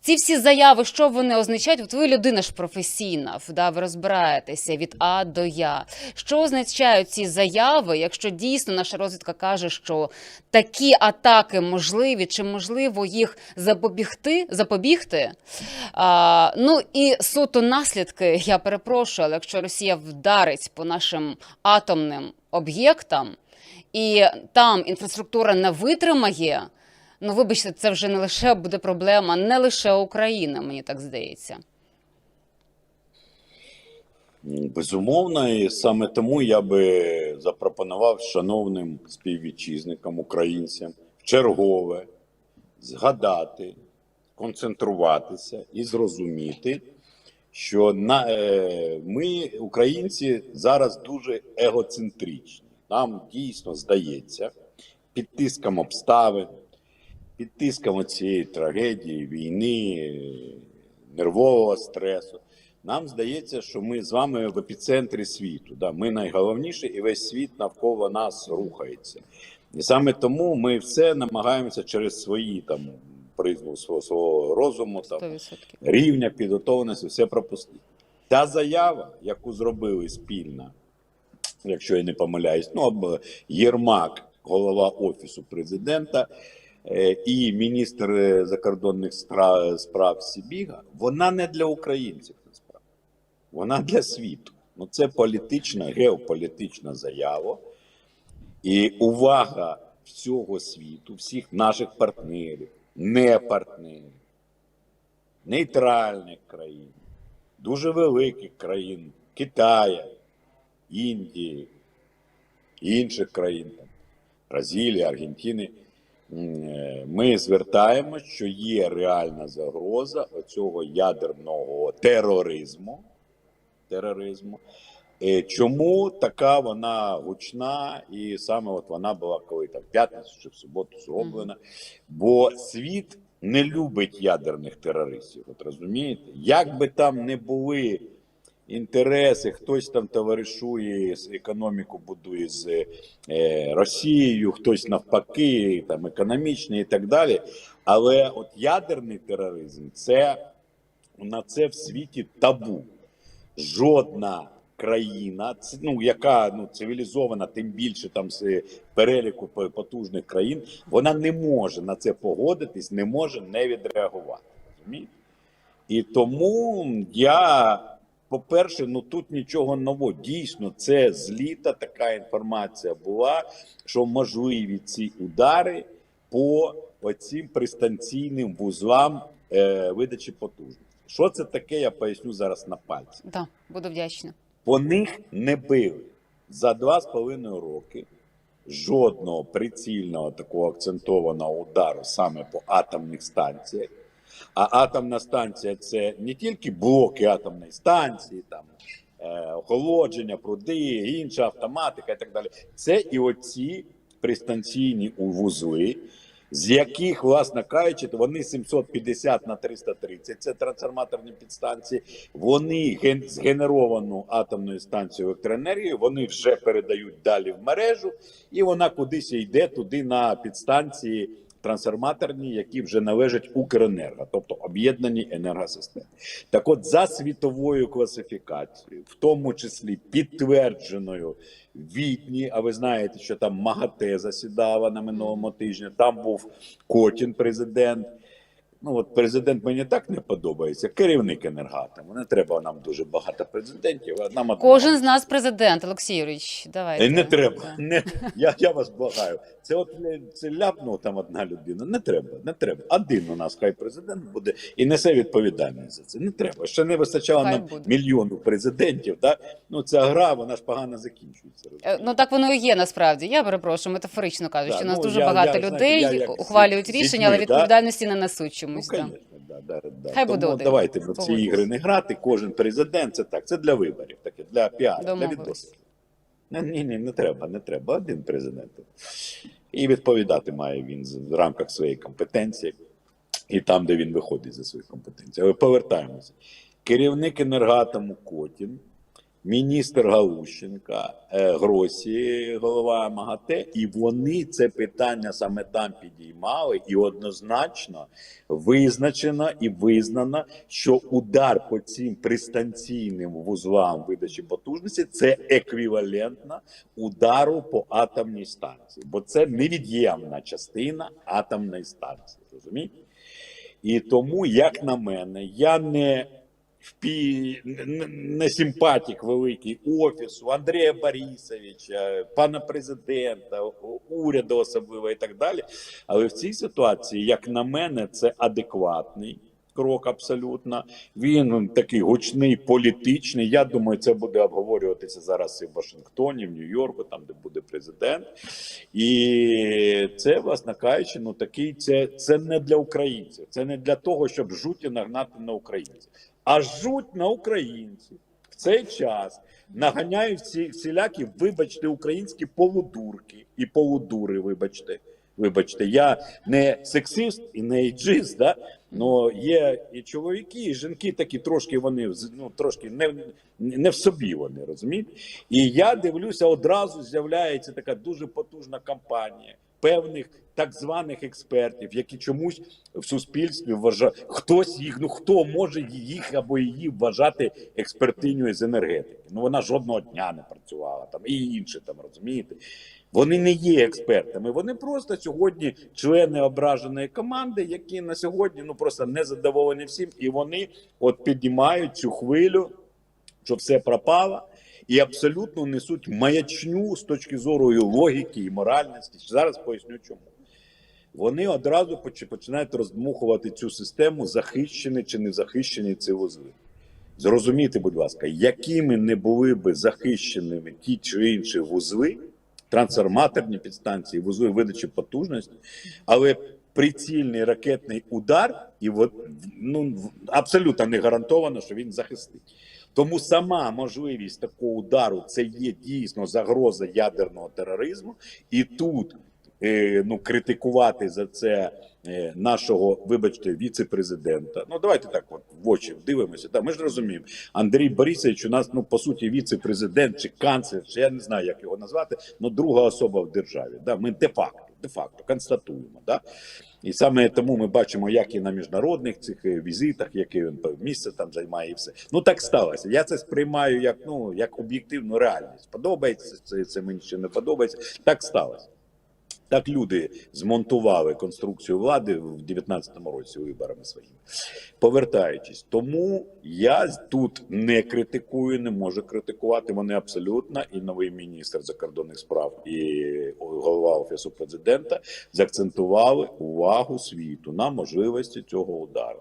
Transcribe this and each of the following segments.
ці всі заяви, що вони означають? От ви людина ж професійна, да, ви розбираєтеся від А до Я. Що означають ці заяви, якщо дійсно наша розвідка каже, що такі атаки можливі, чи можливо їх запобігти, запобігти? А, ну і суто наслідки, я перепрошую, але якщо Росія вдарить по нашим атомним об'єктам, і там інфраструктура не витримає. Ну, вибачте, це вже не лише буде проблема, не лише України, мені так здається. Безумовно, і саме тому я би запропонував шановним співвітчизникам, українцям в чергове згадати, концентруватися і зрозуміти, що на, е, ми, українці, зараз дуже егоцентричні. Нам дійсно здається, під тиском обставин, під тиском цієї трагедії, війни, нервового стресу. Нам здається, що ми з вами в епіцентрі світу. Да? Ми найголовніші, і весь світ навколо нас рухається. І саме тому ми все намагаємося через свої там призму свого, свого розуму, там, 100%. рівня підготовленості, все пропустити. Та заява, яку зробили спільно, якщо я не помиляюсь, ну або Єрмак, голова офісу президента і міністр е, закордонних справ Сібіга, вона не для українців вона для світу. Ну це політична, геополітична заява. І увага всього світу, всіх наших партнерів, не партнерів, нейтральних країн, дуже великих країн Китая, Індії, інших країн, Бразилії, Аргентини. Е, Ми звертаємось, що є реальна загроза оцього ядерного тероризму. тероризму. Е, Чому така вона гучна, і саме от вона була коли там в п'ятницю чи в суботу зроблена? Бо світ не любить ядерних терористів. От розумієте? Як би там не були інтереси, хтось там товаришує економіку, будує з е, Росією, хтось навпаки, там економічний і так далі. Але от ядерний тероризм це на це в світі табу жодна країна, ну яка ну цивілізована, тим більше там з переліку потужних країн, вона не може на це погодитись, не може не відреагувати. Розумієте? І тому я, по-перше, ну тут нічого нового. Дійсно, це з літа така інформація була, що можливі ці удари по оцим пристанційним вузлам е, видачі потужності. Що це таке, я поясню зараз на пальці. Да, буду вдячна. По них не били за два з половиною роки жодного прицільного такого акцентованого удару саме по атомних станціях. А атомна станція це не тільки блоки атомної станції, там е, охолодження, пруди, інша автоматика і так далі. Це і оці пристанційні вузли, з яких, власне кажучи, вони 750 на 330, це трансформаторні підстанції. Вони ген- згенеровану атомною станцією електроенергію, вони вже передають далі в мережу, і вона кудись йде туди на підстанції трансформаторні, які вже належать Укренерго, тобто об'єднані енергосистеми. Так от за світовою класифікацією, в тому числі підтвердженою Вітні, а ви знаєте, що там МАГАТЕ засідала на минулому тижні, там був Котін, президент. Ну от президент мені так не подобається. Керівник енергатому. Не треба нам дуже багато президентів. а Нам. Кожен з нас президент, Олексій Юрійович. Давайте. Е, Не треба. Не, я, я вас благаю. Це от е, це ляпнула там одна людина. Не треба, не треба. Один у нас хай президент буде і несе відповідальність за це. Не треба. Ще не вистачало Хай нам буде. мільйону президентів. Так? Ну ця гра, вона ж погано закінчується. Е, Ну так воно і є насправді. Я перепрошую, метафорично кажучи. Що у нас ну, дуже я- багато я, людей знаєте, я ухвалюють рішення, але дітьми, да? відповідальності не несуть чомусь. да. звісно, да, да, да. Хай Тому буде один. давайте в ці ігри не грати. Кожен президент це так. Це для виборів, таке для піару, для відносин. Ні, ні, ні, не треба, не треба. Один президент. І відповідати має він в рамках своєї компетенції і там, де він виходить за свої компетенції. Але повертаємося. Керівник енергатому Котін міністр Галущенка, е, Гросі, голова МАГАТЕ, і вони це питання саме там підіймали, і однозначно визначено і визнано, що удар по цим пристанційним вузлам видачі потужності це еквівалентно удару по атомній станції, бо це невід'ємна частина атомної станції. Розумієте? І тому, як на мене, я не впі... не- не великий офісу Андрія Борисовича, пана президента, уряду особливо і так далі. Але в цій ситуації, як на мене, це адекватний. Крок абсолютно. Він такий гучний, політичний. Я думаю, це буде обговорюватися зараз і в Вашингтоні, в Нью-Йорку, там де буде президент. І це, власне кажучи, ну такий це, це не для українців. Це не для того, щоб жуті нагнати на українців, а жуть на українців в цей час наганяють всі всілякі, вибачте, українські полудурки і полудури. Вибачте, вибачте, я не сексист і не ейджист, да? Ну є і чоловіки, і жінки такі трошки вони ну, трошки не, не в собі вони розумієте. І я дивлюся, одразу з'являється така дуже потужна кампанія певних так званих експертів, які чомусь в суспільстві вважають, хтось їх, ну хто може їх або її вважати експертиню з енергетики. Ну вона жодного дня не працювала там і інше там розумієте. Вони не є експертами. Вони просто сьогодні члени ображеної команди, які на сьогодні ну просто не задоволені всім, і вони от піднімають цю хвилю, що все пропало, і абсолютно несуть маячню з точки зору логіки і моральності. Зараз поясню чому. Вони одразу починають роздмухувати цю систему, захищені чи не захищені ці вузли. Зрозумійте, будь ласка, якими не були би захищеними ті чи інші вузли, трансформаторні підстанції, вузли видачі потужності, але прицільний ракетний удар, і от, ну, абсолютно не гарантовано, що він захистить. Тому сама можливість такого удару це є дійсно загроза ядерного тероризму, і тут е, ну, критикувати за це е, нашого, вибачте, віце-президента. Ну давайте так, от в очі дивимося. Та ми ж розуміємо, Андрій Борисович у нас ну по суті віце-президент чи канцлер, чи я не знаю, як його назвати, ну друга особа в державі. Да, ми де-факто, де-факто констатуємо. Да? І саме тому ми бачимо, як і на міжнародних цих е, візитах, яке він місце там займає, і все. Ну так сталося. Я це сприймаю як ну як об'єктивну реальність. Подобається це, це мені ще не подобається. Так сталося. Так люди змонтували конструкцію влади в 19-му році виборами своїми. Повертаючись, тому я тут не критикую, не можу критикувати. Вони абсолютно і новий міністр закордонних справ і голова офісу президента заакцентували увагу світу на можливості цього удару.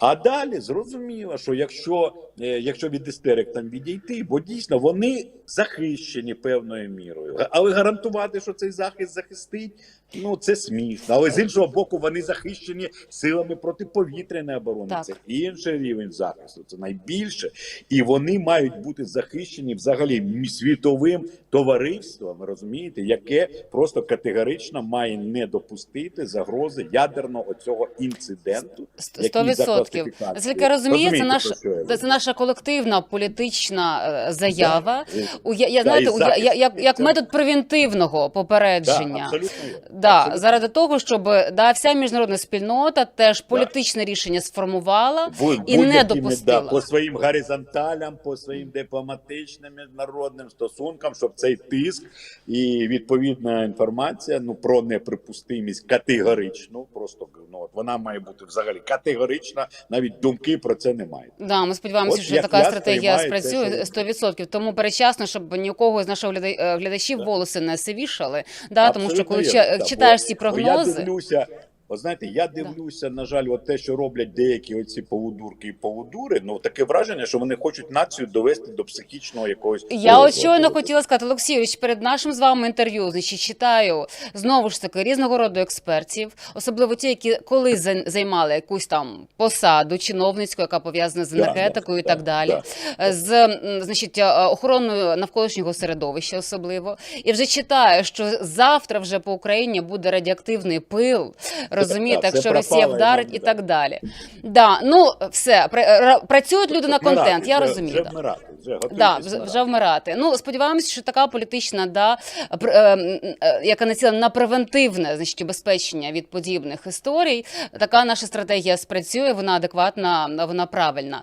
А далі зрозуміло, що якщо, е, якщо від істерик там відійти, бо дійсно вони захищені певною мірою, але гарантувати, що цей захист захистить, ну це смішно. Але з іншого боку, вони захищені силами протиповітряної оборони. Так. Це інший рівень захисту, це найбільше, і вони мають бути захищені взагалі світовим товариством, розумієте, яке просто категорично має не допустити загрози ядерного цього інциденту. Сто який за відсотків. класифікацією. Наскільки я це наша це наша колективна політична е, заява. Да. У я, я знаєте, у, я, я, як, як метод превентивного Да, попередження. абсолютно. Да, Абсолютно. заради того, щоб да, вся міжнародна спільнота теж політичне рішення сформувала Бу- і не допустила. Да, по своїм горизонталям, по своїм дипломатичним міжнародним стосункам, щоб цей тиск і відповідна інформація ну про неприпустимість категорично, просто ну от вона має бути взагалі категорична, навіть думки про це немає. Да, ми сподіваємося, От що така стратегія спрацює що- 100%. Тому перечасно, щоб ні у кого з наших е, глядачів Да. волоси не сивішали. Да, тому що коли читаєш ці прогнози, Я дивлюся, от знаєте, я дивлюся, на жаль, от те, що роблять деякі оці полудурки і полудури, ну таке враження, що вони хочуть націю довести до психічного якогось. Я розладу. щойно хотіла сказати, Олексійович, перед нашим з вами інтерв'ю, значить, читаю знову ж таки різного роду експертів, особливо ті, які колись займали якусь там посаду чиновницьку, яка пов'язана з енергетикою і да, так далі, да. з значить, е, охороною навколишнього середовища, особливо, і вже читаю, що завтра вже по Україні буде радіоактивний пил. Розумієте, Так, якщо Росія вдарить і так далі. Да, ну все пра- працюють люди на контент. Я розумію. Вже вмирати, Вже Да, вже, вмирати. Ну сподіваємось, що така політична да, пр- е, е, яка націлена на превентивне значить, убезпечення від подібних історій. Така наша стратегія спрацює. Вона адекватна, вона правильна.